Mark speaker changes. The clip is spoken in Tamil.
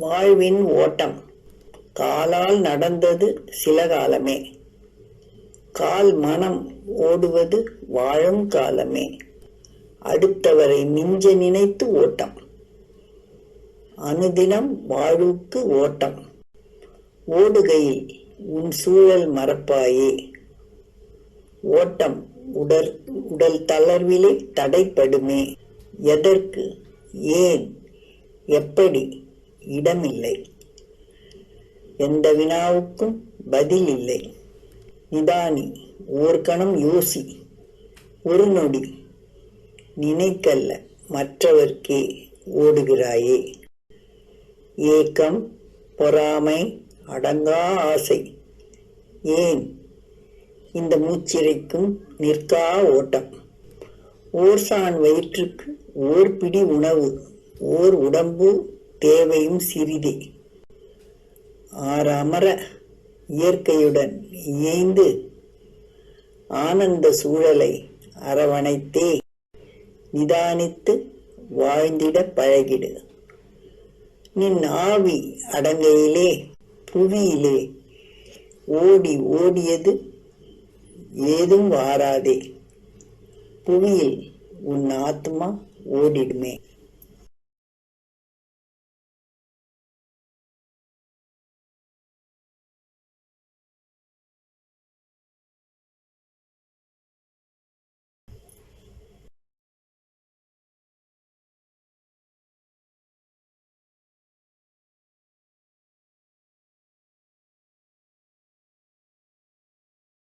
Speaker 1: வாழ்வின் ஓட்டம். காலால் நடந்தது சில காலமே. கால் மனம் ஓடுவது வாழும் காலமே. அடுத்தவரை மிஞ்ச நினைத்து ஓட்டம். அனுதினம் வாழ்வுக்கு ஓட்டம். ஓடுகையில் உன் சூழல் மறப்பாயே. ஓட்டம் உடல் உடல் தளர்விலே தடைப்படுமே. எதற்கு? ஏன்? எப்படி? இடமில்லை. எந்த வினாவுக்கும் பதில் இல்லை நிதானி ஓர் கணம் யோசி. ஒரு நொடி நினைக்கல்ல மற்றவர்க்கே ஓடுகிறாயே. ஏக்கம் பொறாமை அடங்கா ஆசை. ஏன்? இந்த மூச்சிறைக்கும் நிற்கா ஓட்டம். ஓர் சான் வயிற்றுக்கு ஓர் பிடி உணவு ஓர் உடம்பு தேவையும் சிறிதே. ஆறமர இயற்கையுடன் இயைந்து ஆனந்த சூழலை அரவணைத்தே நிதானித்து வாழ்ந்திட பழகிடு. நின் ஆவி அடங்கையிலே புவியிலே ஓடி ஓடியது ஏதும் வாராதே. புவியில் உன் ஆத்மா ஓடிடுமே.